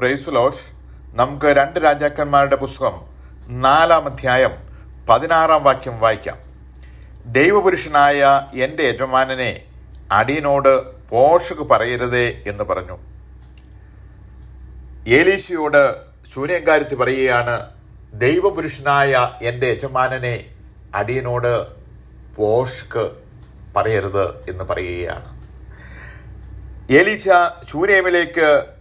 Price load നമുക്ക് രണ്ട് രാജാക്കന്മാരുടെ പുസ്തകം നാലാം അധ്യായം പതിനാറാം വാക്യം വായിക്കാം. ദൈവപുരുഷനായ എന്റെ യജമാനനെ അടിയനോട് പോഷക് പറയരുതേ എന്ന് പറഞ്ഞു. ഏലീശയോട് ശൂന്യങ്കാരത്തി പറയുകയാണ് ദൈവപുരുഷനായ എന്റെ യജമാനനെ അടിയനോട് പോഷക് പറയരുത് എന്ന് പറയുകയാണ്. ഏലീച്ച ശൂനേമിലേക്ക്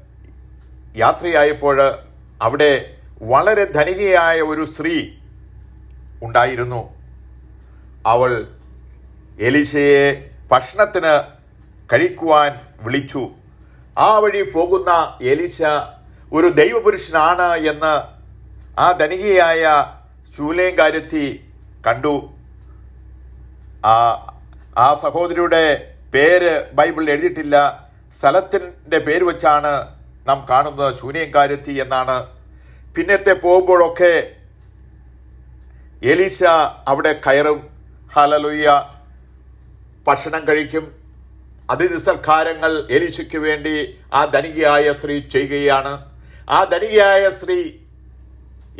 യാത്രയായപ്പോൾ അവിടെ വളരെ ധനികയായ ഒരു സ്ത്രീ ഉണ്ടായിരുന്നു. അവൾ എലിശയെ ഭക്ഷണത്തിന് കഴിക്കുവാൻ വിളിച്ചു. ആ വഴി പോകുന്ന എലിശ ഒരു ദൈവപുരുഷനാണ് എന്ന് ആ ധനികയായ ശൂലേങ്കാരത്തി കണ്ടു. ആ ആ സഹോദരിയുടെ പേര് ബൈബിളിൽ എഴുതിയിട്ടില്ല. സ്ഥലത്തിന്റെ പേര് വെച്ചാണ് നാം കാണുന്നത് കാര്യത്തി എന്നാണ്. പിന്നത്തെ പോകുമ്പോഴൊക്കെ എലീശ അവിടെ കയറും. ഹലലുയ്യ ഭക്ഷണം കഴിക്കും. അതിഥി സൽക്കാരങ്ങൾ എലീശയ്ക്ക് വേണ്ടി ആ ധനികയായ സ്ത്രീ ചെയ്യുകയാണ്. ആ ധനികയായ സ്ത്രീ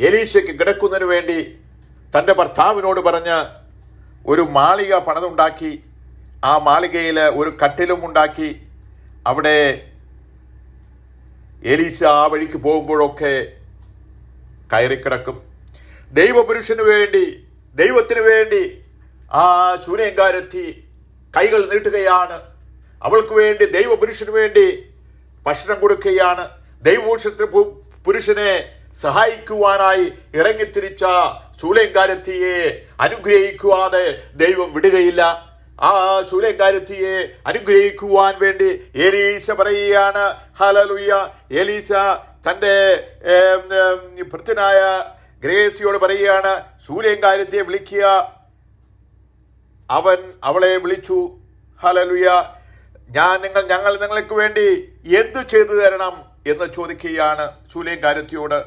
എലീശയ്ക്ക് കിടക്കുന്നതിന് വേണ്ടി തന്റെ ഭർത്താവിനോട് പറഞ്ഞ് ഒരു മാളിക പണിതുണ്ടാക്കി. ആ മാളികയിൽ ഒരു കട്ടിലും ഉണ്ടാക്കി. അവിടെ എലീശ ആ വഴിക്ക് പോകുമ്പോഴൊക്കെ കയറിക്കിടക്കും. ദൈവപുരുഷന് വേണ്ടി ദൈവത്തിന് വേണ്ടി ആ ശൂന്യങ്കാരത്തി കൈകൾ നീട്ടുകയാണ്. അവൾക്ക് വേണ്ടി ദൈവപുരുഷന് വേണ്ടി ഭക്ഷണം കൊടുക്കുകയാണ്. ദൈവപുരുഷത്തിന് പുരുഷനെ സഹായിക്കുവാനായി ഇറങ്ങിത്തിരിച്ച ശൂലങ്കാരത്തിയെ അനുഗ്രഹിക്കുവാതെ ദൈവം വിടുകയില്ല. ആ ശൂലക്കാരത്തിയെ അനുഗ്രഹിക്കുവാൻ വേണ്ടി എലീസ പറയുകയാണ്. ഹലലുയ്യ എലീസ തന്റെ ഏം, ഗ്രേസിയോട് പറയുകയാണ്. ശൂലങ്കാരത്തിയെ വിളിക്കുക. അവൻ അവളെ വിളിച്ചു. ഹലലുയ ഞാൻ നിങ്ങൾ ഞങ്ങൾ നിങ്ങൾക്ക് വേണ്ടി എന്തു ചെയ്തു തരണം എന്ന് ചോദിക്കുകയാണ് ശൂലേങ്കാരത്തിയോട്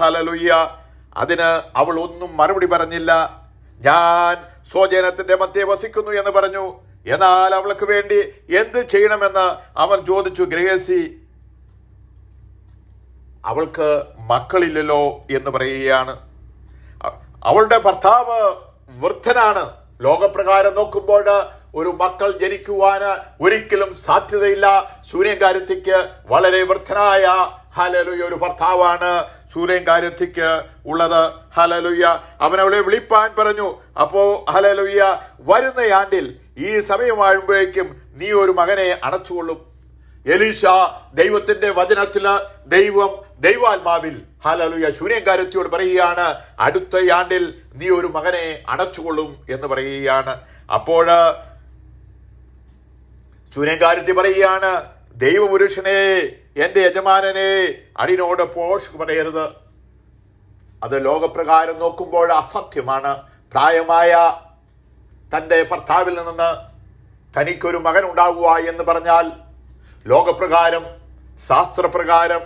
ഹലലുയ്യ അതിന് അവൾ ഒന്നും മറുപടി പറഞ്ഞില്ല. ഞാൻ സ്വജനത്തിന്റെ മധ്യ വസിക്കുന്നു എന്ന് പറഞ്ഞു. എന്നാൽ അവൾക്ക് വേണ്ടി എന്ത് ചെയ്യണമെന്ന് അവൻ ചോദിച്ചു. ഗ്രഹസി അവൾക്ക് മക്കളില്ലല്ലോ എന്ന് പറയുകയാണ്. അവളുടെ ഭർത്താവ് വൃദ്ധനാണ്. ലോകപ്രകാരം നോക്കുമ്പോൾ ഒരു മക്കൾ ജനിക്കുവാന് ഒരിക്കലും സാധ്യതയില്ല. സൂര്യങ്കാരത്തിക്ക് വളരെ വൃദ്ധനായ ഹലലുയ ഒരു ഭർത്താവാണ് സൂര്യൻ കാര്യത്തിക്ക് ഉള്ളത്. ഹലലുയ്യ അവനവളെ വിളിപ്പാൻ പറഞ്ഞു. അപ്പോ ഹലലുയ്യ വരുന്ന ആണ്ടിൽ ഈ സമയമാകുമ്പോഴേക്കും നീ ഒരു മകനെ അണച്ചുകൊള്ളും എലീഷ ദൈവത്തിന്റെ വചനത്തിൽ ദൈവം ദൈവാത്മാവിൽ ഹാലലുയ ശൂന്യങ്കാരത്തിയോട് പറയുകയാണ് അടുത്ത ആണ്ടിൽ നീ ഒരു മകനെ അടച്ചുകൊള്ളും എന്ന് പറയുകയാണ്. അപ്പോൾ കാര്യത്തി പറയുകയാണ് ദൈവപുരുഷനെ എന്റെ യജമാനനെ അടിനോട് പോഷ് പറയരുത്. അത് ലോകപ്രകാരം നോക്കുമ്പോൾ അസത്യമാണ്. പ്രായമായ തന്റെ ഭർത്താവിൽ നിന്ന് തനിക്കൊരു മകൻ ഉണ്ടാകുക എന്ന് പറഞ്ഞാൽ ലോകപ്രകാരം ശാസ്ത്രപ്രകാരം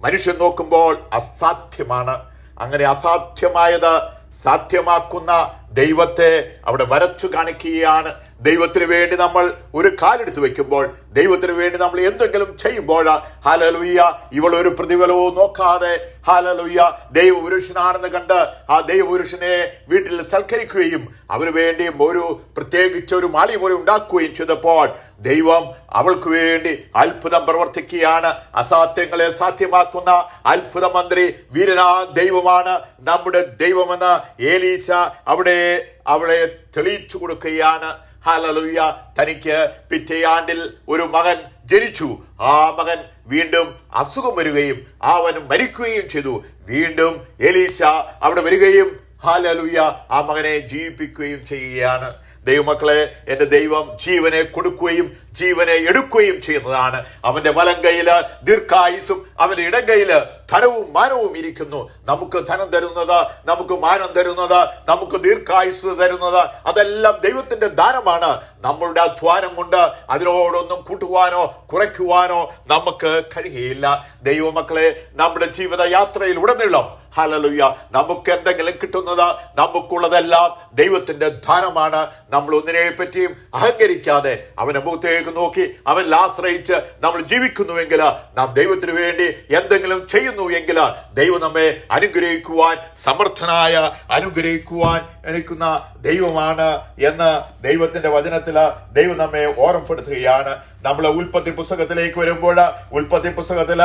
മനുഷ്യൻ നോക്കുമ്പോൾ അസാധ്യമാണ്. അങ്ങനെ അസാധ്യമായത് സാധ്യമാക്കുന്ന ദൈവത്തെ അവിടെ വരച്ചു കാണിക്കുകയാണ്. ദൈവത്തിന് വേണ്ടി നമ്മൾ ഒരു കാലെടുത്ത് വെക്കുമ്പോൾ ദൈവത്തിന് വേണ്ടി നമ്മൾ എന്തെങ്കിലും ചെയ്യുമ്പോൾ ഹാലലുയ്യ ഇവൾ ഒരു പ്രതിഫലവും നോക്കാതെ ഹാലലുയ്യ ദൈവപുരുഷനാണെന്ന് കണ്ട് ആ ദൈവപുരുഷനെ വീട്ടിൽ സൽക്കരിക്കുകയും അവന് വേണ്ടി ഒരു പ്രത്യേകിച്ച് ഒരു മാളി പോലെ ഉണ്ടാക്കുകയും ചെയ്തപ്പോൾ ദൈവം അവൾക്ക് വേണ്ടി അത്ഭുതം പ്രവർത്തിക്കുകയാണ്. അസാധ്യങ്ങളെ സാധ്യമാക്കുന്ന അത്ഭുത മന്ത്രി വീരനാ ദൈവമാണ് നമ്മുടെ ദൈവമെന്ന് ഏലീശ അവിടെ അവളെ തെളിയിച്ചു കൊടുക്കുകയാണ്. ഹലലുയ്യ തനിക്ക് പിറ്റേയാണ്ടിൽ ഒരു മകൻ ജനിച്ചു. ആ മകൻ വീണ്ടും അസുഖം വരികയും അവൻ മരിക്കുകയും ചെയ്തു. വീണ്ടും എലീശ അവിടെ വരികയും ഹാലലുയ്യ ആ മകനെ ജീവിപ്പിക്കുകയും ചെയ്യുകയാണ്. ദൈവമക്കളെ എന്റെ ദൈവം ജീവനെ കൊടുക്കുകയും ജീവനെ എടുക്കുകയും ചെയ്യുന്നതാണ്. അവന്റെ വലം കയ്യിൽ ദീർഘായുസും അവന്റെ ഇടം കൈയിൽ ധനവും മാനവും ഇരിക്കുന്നു. നമുക്ക് ധനം തരുന്നത് നമുക്ക് മാനം തരുന്നത് നമുക്ക് ദീർഘായുസ് തരുന്നത് അതെല്ലാം ദൈവത്തിന്റെ ദാനമാണ്. നമ്മളുടെ അധ്വാനം കൊണ്ട് അതിനോടൊന്നും കൂട്ടുവാനോ കുറയ്ക്കുവാനോ നമുക്ക് കഴിയുകയില്ല. ദൈവമക്കളെ നമ്മുടെ ജീവിത യാത്രയിൽ ഉടനീളം ഹലലുയ്യ നമുക്ക് എന്തെങ്കിലും കിട്ടുന്നത് നമുക്കുള്ളതെല്ലാം ദൈവത്തിന്റെ ധനമാണ്. നമ്മൾ ഒന്നിനെ പറ്റിയും അഹങ്കരിക്കാതെ അവനെ മുഖത്തേക്ക് നോക്കി അവൻ ആശ്രയിച്ച് നമ്മൾ ജീവിക്കുന്നുവെങ്കിൽ നാം ദൈവത്തിന് വേണ്ടി എന്തെങ്കിലും ചെയ്യുന്നു എങ്കിൽ ദൈവം നമ്മെ അനുഗ്രഹിക്കുവാൻ സമർത്ഥനായ അനുഗ്രഹിക്കുവാൻ എനിക്കുന്ന ദൈവമാണ് എന്ന് ദൈവത്തിന്റെ വചനത്തിൽ ദൈവം നമ്മെ ഓർമ്മപ്പെടുത്തുകയാണ്. നമ്മൾ ഉൽപ്പത്തി പുസ്തകത്തിലേക്ക് വരുമ്പോൾ ഉൽപ്പത്തി പുസ്തകത്തിൽ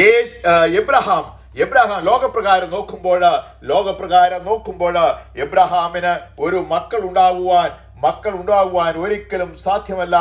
യേശ് എബ്രഹാം എബ്രഹാം ലോകപ്രകാരം നോക്കുമ്പോൾ ലോകപ്രകാരം നോക്കുമ്പോൾ എബ്രഹാമിന് ഒരു മക്കൾ ഉണ്ടാകുവാൻ മക്കൾ ഉണ്ടാകുവാൻ ഒരിക്കലും സാധ്യമല്ല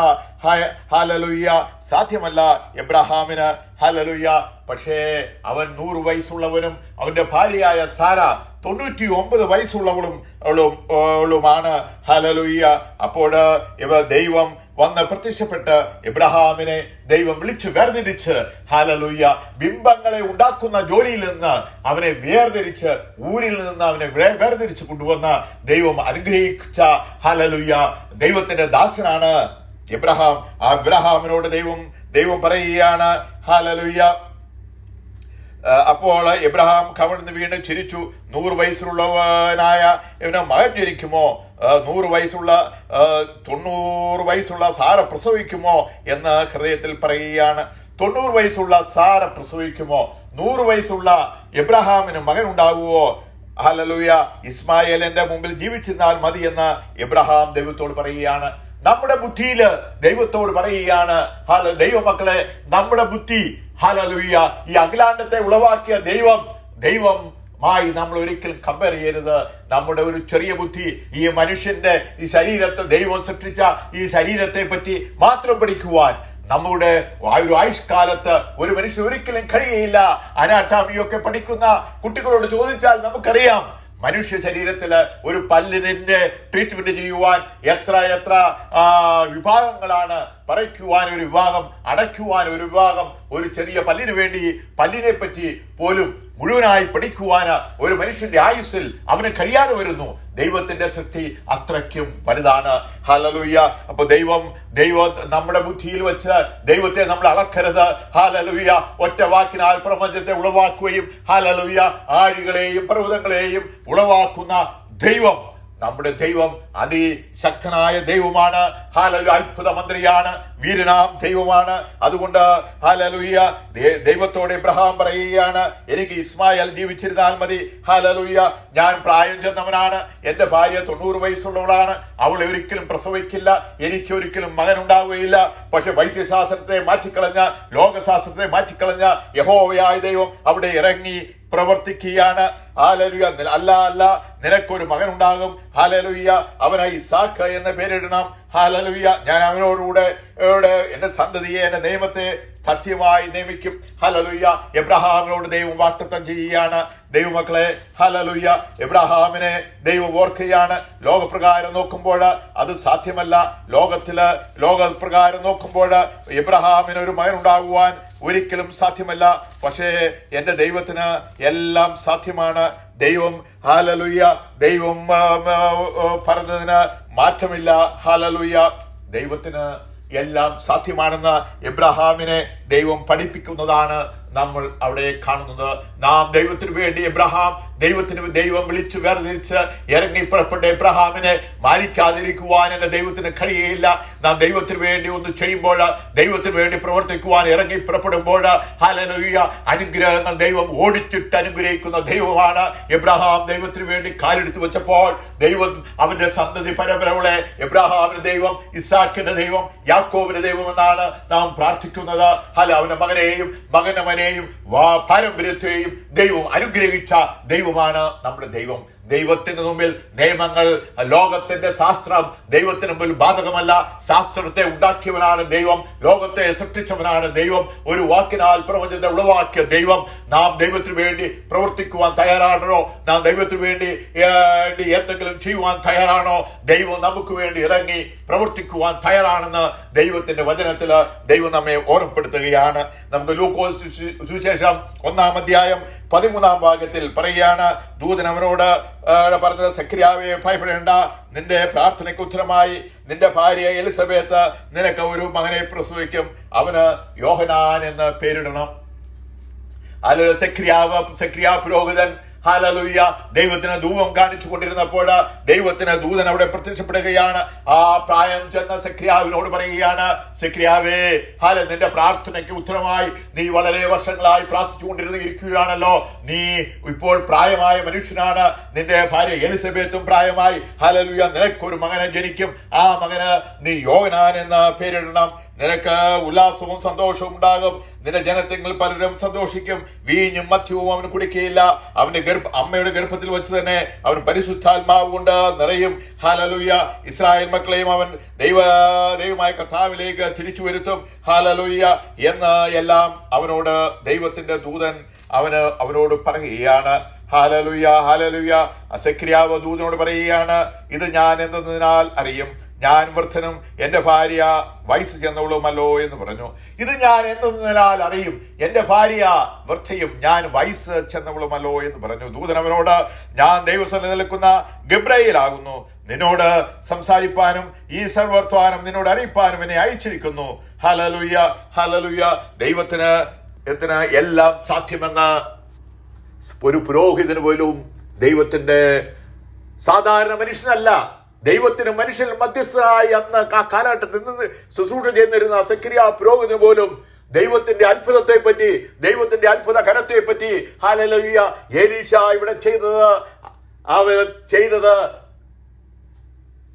ഹലലുയ്യ സാധ്യമല്ല എബ്രഹാമിന് ഹലലുയ്യ പക്ഷേ അവൻ നൂറ് വയസ്സുള്ളവനും അവന്റെ ഭാര്യയായ സാര തൊണ്ണൂറ്റി ഒമ്പത് വയസ്സുള്ളവളും അവളും അവളുമാണ് ഹലലുയ്യ അപ്പോൾ ഇവ ദൈവം വന്ന് പ്രത്യക്ഷപ്പെട്ട് ഇബ്രഹാമിനെ ദൈവം വിളിച്ചു വേർതിരിച്ച് ഹാലലുയ്യ ബിംബങ്ങളെ ഉണ്ടാക്കുന്ന ജോലിയിൽ നിന്ന് അവനെ വേർതിരിച്ച് ഊരിൽ നിന്ന് അവനെ വേർതിരിച്ച് കൊണ്ടുവന്ന് ദൈവം അനുഗ്രഹിച്ച ഹാലലുയ്യ ദൈവത്തിന്റെ ദാസനാണ്. ഇബ്രഹാം ആ ഇബ്രഹാമിനോട് ദൈവം ദൈവം പറയുകയാണ് ഹാലലുയ്യ അപ്പോൾ എബ്രഹാം കവിടുന്ന് വീണ് ചിരിച്ചു. നൂറ് വയസ്സുള്ളവനായ ഇവനെ മകൻ ജനിക്കുമോ? നൂറ് വയസ്സുള്ള തൊണ്ണൂറ് വയസ്സുള്ള സാര പ്രസവിക്കുമോ എന്ന് ഹൃദയത്തിൽ പറയുകയാണ്. തൊണ്ണൂറ് വയസ്സുള്ള സാര പ്രസവിക്കുമോ? നൂറ് വയസ്സുള്ള എബ്രഹാമിന് മകൻ ഉണ്ടാകുമോ ഹലലൂയ ഇസ്മായേലിന്റെ മുമ്പിൽ ജീവിച്ചിരുന്നാൽ മതി എന്ന് എബ്രഹാം ദൈവത്തോട് പറയുകയാണ്. നമ്മുടെ ബുദ്ധിയിൽ ദൈവത്തോട് പറയുകയാണ്. ഹല ദൈവമക്കളെ നമ്മുടെ ബുദ്ധി ഹലലുയ്യ ഈ അഖിലാണ്ടത്തെ ഉളവാക്കിയ ദൈവം ദൈവം മായി നമ്മൾ ഒരിക്കലും കമ്പയർ ചെയ്യരുത്. നമ്മുടെ ഒരു ചെറിയ ബുദ്ധി ഈ മനുഷ്യന്റെ ഈ ശരീരത്തെ ദൈവം സൃഷ്ടിച്ച ഈ ശരീരത്തെ പറ്റി മാത്രം പഠിക്കുവാൻ നമ്മുടെ ഒരു ആയുഷ്കാലത്ത് ഒരു മനുഷ്യൻ ഒരിക്കലും കഴിയയില്ല അനാട്ടാമിയൊക്കെ പഠിക്കുന്ന കുട്ടികളോട് ചോദിച്ചാൽ നമുക്കറിയാം മനുഷ്യ ശരീരത്തിൽ ഒരു പല്ലിനെ ട്രീറ്റ്മെന്റ് ചെയ്യുവാൻ എത്ര എത്ര വിഭാഗങ്ങളാണ് പറിക്കുവാൻ ഒരു വിഭാഗം അടയ്ക്കുവാൻ ഒരു വിഭാഗം ഒരു ചെറിയ പല്ലിന് വേണ്ടി പല്ലിനെ പറ്റി പോലും മുഴുവനായി പഠിക്കുവാന് ഒരു മനുഷ്യന്റെ ആയുസ്സിൽ അവന് കഴിയാതെ വരുന്നു. ദൈവത്തിന്റെ സൃഷ്ടി അത്രയ്ക്കും വലുതാണ്. ഹാലലൂയ്യ അപ്പൊ ദൈവം ദൈവ നമ്മുടെ ബുദ്ധിയിൽ വെച്ച് ദൈവത്തെ നമ്മൾ അളക്കരുത്. ഹാലലുയ്യ ഒറ്റ വാക്കിനാൽ പ്രപഞ്ചത്തെ ഉളവാക്കുകയും ഹാലലുയ്യ ആഴികളെയും പർവതങ്ങളെയും ഉളവാക്കുന്ന ദൈവം നമ്മുടെ ദൈവം അതിശക്തനായ ദൈവമാണ്. ഹാലലു അത്ഭുത മന്ത്രിയാണ്. വീരനാം ദൈവമാണ്. അതുകൊണ്ട് ഹാലലുയ്യ ദൈവത്തോടെ ഇബ്രഹാം പറയുകയാണ് എനിക്ക് ഇസ്മായൽ ജീവിച്ചിരുന്നാൽ മതി. ഹാലലുയ്യ ഞാൻ പ്രായം ചെന്നവനാണ്. എന്റെ ഭാര്യ തൊണ്ണൂറ് വയസ്സുള്ളവളാണ്. അവളെ ഒരിക്കലും പ്രസവിക്കില്ല. എനിക്ക് ഒരിക്കലും മകൻ ഉണ്ടാവുകയില്ല പക്ഷെ വൈദ്യശാസ്ത്രത്തെ മാറ്റിക്കളഞ്ഞ ലോകശാസ്ത്രത്തെ മാറ്റിക്കളഞ്ഞ യഹോവയായ ദൈവം അവിടെ ഇറങ്ങി പ്രവർത്തിക്കുകയാണ്. ഹാലലുയ അല്ല അല്ല നിനക്കൊരു മകൻ ഉണ്ടാകും ഹാലലുയ്യ അവനെ ഇസാഖ് എന്ന പേരിടണം. ഹാലലുയ്യ ഞാൻ അവനോടുകൂടെ എന്റെ സന്തതിയെ എന്റെ നിയമത്തെ സത്യമായി നിയമിക്കും. ഹലലുയ്യ എബ്രഹാമിനോട് ദൈവം വാക്തത്വം ചെയ്യുകയാണ്. ദൈവമക്കളെ ഹലലുയ്യ എബ്രഹാമിനെ ദൈവം ഓർക്കുകയാണ്. ലോകപ്രകാരം നോക്കുമ്പോൾ അത് സാധ്യമല്ല. ലോകത്തിൽ ലോകപ്രകാരം നോക്കുമ്പോൾ എബ്രഹാമിന് ഒരു മകനുണ്ടാകുവാൻ ഒരിക്കലും സാധ്യമല്ല. പക്ഷേ എന്റെ ദൈവത്തിന് എല്ലാം സാധ്യമാണ്. ദൈവം ഹാലലുയ്യ ദൈവം പറഞ്ഞതിന് മാറ്റമില്ല. ഹാലലുയ്യ ദൈവത്തിന് എല്ലാം സാധ്യമാണെന്ന് എബ്രഹാമിനെ ദൈവം പഠിപ്പിക്കുന്നതാണ് നമ്മൾ അവിടെ കാണുന്നത്. നാം ദൈവത്തിനു വേണ്ടി എബ്രഹാം ദൈവത്തിന് ദൈവം വിളിച്ചു വേർതിരിച്ച് ഇറങ്ങി പുറപ്പെട്ട എബ്രഹാമിനെ മാനിക്കാതിരിക്കുവാൻ എന്റെ ദൈവത്തിന് കഴിയുകയില്ല. നാം ദൈവത്തിന് വേണ്ടി ഒന്ന് ചെയ്യുമ്പോൾ ദൈവത്തിന് വേണ്ടി പ്രവർത്തിക്കുവാൻ ഇറങ്ങി പുറപ്പെടുമ്പോൾ ഹലലുയ്യ അനുഗ്രഹങ്ങൾ ദൈവം ഓടിച്ചിട്ട് അനുഗ്രഹിക്കുന്ന ദൈവമാണ് എബ്രഹാം. ദൈവത്തിന് വേണ്ടി കാലെടുത്ത് വെച്ചപ്പോൾ ദൈവം അവന്റെ സന്തതി പരമ്പരകളെ എബ്രഹാമിന് ദൈവം ഇസാക്കിന്റെ ദൈവം യാക്കോബിന്റെ ദൈവം എന്നാണ് നാം പ്രാർത്ഥിക്കുന്നത്. ഹല അവന്റെ മകനെയും മകനവനെയും പാരമ്പര്യത്തെയും ദൈവം അനുഗ്രഹിച്ച ദൈവമാണ് നമ്മുടെ ദൈവം. ദൈവത്തിന് മുമ്പിൽ നിയമങ്ങൾ ലോകത്തിന്റെ ശാസ്ത്രം ദൈവത്തിന് മുമ്പിൽ ബാധകമല്ല. ശാസ്ത്രത്തെ ഉണ്ടാക്കിയവനാണ് ദൈവം ലോകത്തെ സൃഷ്ടിച്ചവനാണ് ദൈവം. ഒരു വാക്കിനാൽ പ്രപഞ്ചത്തെ ഉളവാക്കിയ ദൈവം. നാം ദൈവത്തിന് വേണ്ടി പ്രവർത്തിക്കുവാൻ തയ്യാറാണോ? നാം ദൈവത്തിന് വേണ്ടി എന്തെങ്കിലും ചെയ്യുവാൻ തയ്യാറാണോ? ദൈവം നമുക്ക് വേണ്ടി ഇറങ്ങി പ്രവർത്തിക്കുവാൻ തയ്യാറാണെന്ന് ദൈവത്തിന്റെ വചനത്തിൽ ദൈവം നമ്മെ ഓർമ്മപ്പെടുത്തുകയാണ്. നമുക്ക് ലൂക്കോസ് സുശേഷം ഒന്നാം അധ്യായം പതിമൂന്നാം ഭാഗത്തിൽ പറയുകയാണ് ദൂതൻ അവനോട് പറഞ്ഞത് സക്രിയാവെ ഭയപ്പെടേണ്ട. നിന്റെ പ്രാർത്ഥനയ്ക്ക് ഉത്തരമായി. നിന്റെ ഭാര്യ എലിസബത്ത് നിനക്ക് ഒരു മകനെ പ്രസവിക്കും. അവന് യോഹനാൻ എന്ന് പേരിടണം. അത് സക്രിയാവ് സക്രിയാ പുരോഹിതൻ ഹാലലുയ്യ ദൈവത്തിന് ധൂപം കാണിച്ചു കൊണ്ടിരുന്നപ്പോൾ ദൈവത്തിന് ദൂതൻ അവിടെ പ്രത്യക്ഷപ്പെടുകയാണ്. ആ പ്രായം ചെന്ന സെക്രിയാവിനോട് പറയുകയാണ് സെക്രിയാവേ ഹാല നിന്റെ പ്രാർത്ഥനയ്ക്ക് ഉത്തരമായി നീ വളരെ വർഷങ്ങളായി പ്രാർത്ഥിച്ചു കൊണ്ടിരുന്നിരിക്കുകയാണല്ലോ നീ ഇപ്പോൾ പ്രായമായ മനുഷ്യനാണ്. നിന്റെ ഭാര്യ എലിസബത്തും പ്രായമായി. ഹാലലുയ്യ നിനക്കൊരു മകനെ ജനിക്കും. ആ മകന് നീ യോഗനാൻ എന്ന പേരിടണം. നിനക്ക് ഉല്ലാസവും സന്തോഷവും ഉണ്ടാകും. നിന്റെ ജനത്തെങ്കിൽ പലരും സന്തോഷിക്കും. വീഞ്ഞും മദ്യവും അവന് കുടിക്കുകയില്ല അവന്റെ ഗർഭ അമ്മയുടെ ഗർഭത്തിൽ വെച്ച് തന്നെ അവൻ പരിശുദ്ധാത്മാവ് കൊണ്ട് നിറയും. ഹാലലുയ്യ ഇസ്രായേൽ മക്കളെയും അവൻ ദൈവ ദൈവമായ കർത്താവിലേക്ക് തിരിച്ചു വരുത്തും. ഹാലലുയ്യ എന്ന് എല്ലാം അവനോട് ദൈവത്തിന്റെ ദൂതൻ അവന് അവനോട് പറയുകയാണ്. ഹാലലുയ്യ ഹാലലുയ്യ അസക്രിയാവ് ദൂതനോട് പറയുകയാണ്. ഇത് ഞാൻ എന്തെന്നതിനാൽ അറിയും. ഞാൻ വൃദ്ധനും എന്റെ ഭാര്യ വയസ്സ് ചെന്നവളുമല്ലോ എന്ന് പറഞ്ഞു. ഇത് ഞാൻ എന്തെന്നാൽ അറിയും. എന്റെ ഭാര്യ വൃദ്ധയും ഞാൻ വയസ്സ് ചെന്നവളുമല്ലോ എന്ന് പറഞ്ഞു. ദൂതനവനോട് ഞാൻ ദൈവസ്ഥലം നിൽക്കുന്ന ഗബ്രയിലാകുന്നു. നിന്നോട് സംസാരിപ്പാനും ഈ സർവർത്തമാനം നിന്നോട് അറിയിപ്പാനും എന്നെ അയച്ചിരിക്കുന്നു. ഹലലുയ്യ ഹലലുയ്യ ദൈവത്തിന് എത്തിന് എല്ലാം സാധ്യമെന്ന ഒരു പുരോഹിതന് പോലും ദൈവത്തിന്റെ സാധാരണ മനുഷ്യനല്ല. ദൈവത്തിന് മനുഷ്യൻ മധ്യസ്ഥനായി അന്ന് ആ കാലഘട്ടത്തിൽ നിന്ന് ശുശ്രൂഷ ചെയ്യുന്നിരുന്ന സക്രിയ പുരോഗതി പോലും ദൈവത്തിന്റെ അത്ഭുതത്തെ പറ്റി ദൈവത്തിന്റെ അത്ഭുത ഘനത്തെ പറ്റി ഹാലലിയ ഏലീശ ഇവിടെ ചെയ്തത് അവർ ചെയ്തത്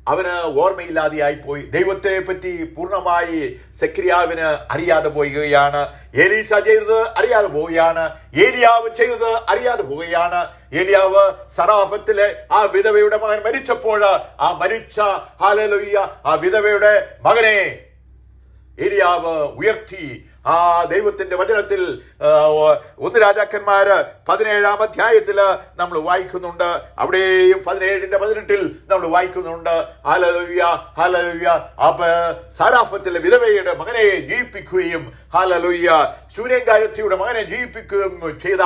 അവന് ഓർമ്മയില്ലാതെയായി പോയി ദൈവത്തെ പറ്റി പൂർണമായി സെക്രിയാവിന് അറിയാതെ പോവുകയാണ്. ഏലീശ ചെയ്തത് അറിയാതെ പോവുകയാണ്. ഏലിയാവ് ചെയ്തത് അറിയാതെ പോവുകയാണ്. ഏലിയാവ് സറാഫത്തിലെ ആ വിധവയുടെ മകൻ മരിച്ചപ്പോൾ ആ മരിച്ച ഹാലലുയ്യ ആ വിധവയുടെ മകനെ ഏലിയാവ് ഉയർത്തി. ആ ദൈവത്തിന്റെ വചനത്തിൽ ഒന്ന് രാജാക്കന്മാര് പതിനേഴാം അധ്യായത്തിൽ നമ്മൾ വായിക്കുന്നുണ്ട്. അവിടെയും പതിനേഴിന്റെ പതിനെട്ടിൽ നമ്മൾ വായിക്കുന്നുണ്ട്. ഹാലലുയ്യ ഹാലലുയ്യ അപ്പ സാരാഫത്തിലെ വിധവയുടെ മകനെ ജീവിപ്പിക്കുകയും ഹാലലുയ്യ സൂര്യങ്കാരത്തിയുടെ മകനെ ജീവിപ്പിക്കുകയും ചെയ്ത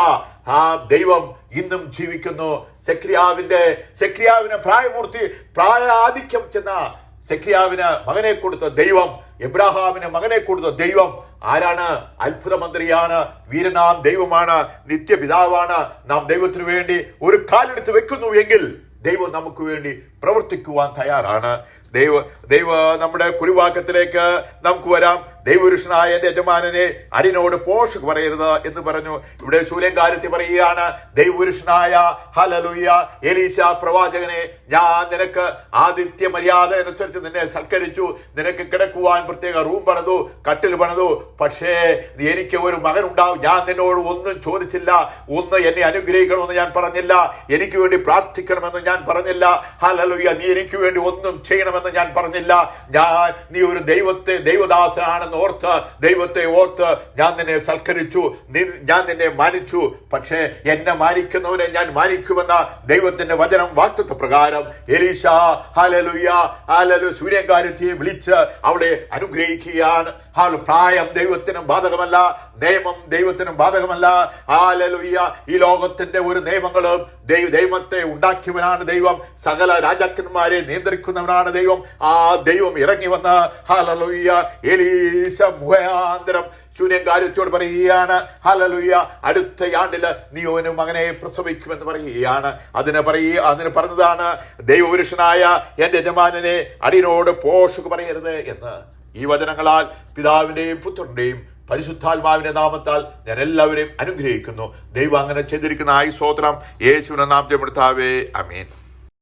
ആ ദൈവം ഇന്നും ജീവിക്കുന്നു. സെക്രിയാവിന്റെ സെക്രിയാവിന് പ്രായമൂർത്തി പ്രായാധിക്യം ചെന്ന സെക്രിയാവിന് മകനെ കൊടുത്ത ദൈവം എബ്രാഹാമിന് മകനെ കൊടുത്ത ദൈവം. ആരാണ്? അത്ഭുത മന്ത്രിയാണ് വീരനാം ദൈവമാണ് നിത്യപിതാവാണ്. നാം ദൈവത്തിനു വേണ്ടി ഒരു കാലെടുത്ത് വെക്കുന്നു എങ്കിൽ ദൈവം നമുക്ക് വേണ്ടി പ്രവർത്തിക്കുവാൻ തയ്യാറാണ്. ദൈവ ദൈവ നമ്മുടെ കുരുവാക്കത്തിലേക്ക് നമുക്ക് വരാം. ദൈവപുരുഷനായ എന്റെ യജമാനനെ അരിനോട് പോഷ് പറയരുത് എന്ന് പറഞ്ഞു. ഇവിടെ ശൂലങ്കാരത്തി പറയുകയാണ് ദൈവപുരുഷനായ ഹലലുയ്യ എലീശ പ്രവാചകനെ ഞാൻ നിനക്ക് ആദിത്യ മര്യാദ അനുസരിച്ച് നിന്നെ സൽക്കരിച്ചു. നിനക്ക് കിടക്കുവാൻ പ്രത്യേക റൂം പണിതു കട്ടിൽ പണിതു. പക്ഷേ എനിക്ക് ഒരു മകൻ ഉണ്ടാവും. ഞാൻ നിന്നോട് ഒന്നും ചോദിച്ചില്ല. ഒന്ന് എന്നെ അനുഗ്രഹിക്കണമെന്ന് ഞാൻ പറഞ്ഞില്ല. എനിക്ക് വേണ്ടി പ്രാർത്ഥിക്കണമെന്ന് ഞാൻ പറഞ്ഞില്ല. ഹലലുയ്യ നീ എനിക്ക് വേണ്ടി ഒന്നും ചെയ്യണമെന്ന് ഞാൻ പറഞ്ഞില്ല. ഞാൻ നീ ഒരു ദൈവത്തെ ദൈവദാസനാണെന്ന് ഓർത്ത് ദൈവത്തെ ഓർത്ത് ഞാൻ നിന്നെ സൽക്കരിച്ചു ഞാൻ നിന്നെ മാനിച്ചു. പക്ഷേ എന്നെ മാനിക്കുന്നവനെ ഞാൻ മാനിക്കുമെന്ന ദൈവത്തിന്റെ വചനം വാക്തത്വ പ്രകാരം എലീഷ ഹലലുയ്യ ഹലലു സൂര്യകാര്യത്തെ വിളിച്ച് അവളെ അനുഗ്രഹിക്കുകയാണ്. പ്രായം ദൈവത്തിനും ബാധകമല്ല നിയമം ദൈവത്തിനും ബാധകമല്ല. ഹാലലുയ്യ ഈ ലോകത്തിന്റെ ഒരു നിയമങ്ങളും ദൈവ ദൈവത്തെ ഉണ്ടാക്കിയവനാണ് ദൈവം. സകല രാജാക്കന്മാരെ നിയന്ത്രിക്കുന്നവനാണ് ദൈവം. ആ ദൈവം ഇറങ്ങി വന്ന് ഹാലലുയ്യ എലീശ മുഖാന്തരം ശൂന്യകാര്യത്തോട് പറയുകയാണ്. ഹലലുയ്യ അടുത്ത ആണ്ടിൽ നീ ഒരു മകനെ പ്രസവിക്കുമെന്ന് പറയുകയാണ്. അതിന് പറയുക അതിന് പറഞ്ഞതാണ് ദൈവപുരുഷനായ എന്റെ യജമാനനെ അടിയനോട് പോഷക പറയരുത് എന്ന്. ഈ വചനങ്ങളാൽ പിതാവിന്റെയും പുത്രന്റെയും പരിശുദ്ധാത്മാവിന്റെ നാമത്താൽ ഞാൻ എല്ലാവരെയും അനുഗ്രഹിക്കുന്നു. ദൈവം അങ്ങനെ ചെയ്തിരിക്കുന്ന ആയി സ്വോത്രം യേശുവിനെ നാം ചെമെടുത്താവേ അമീൻ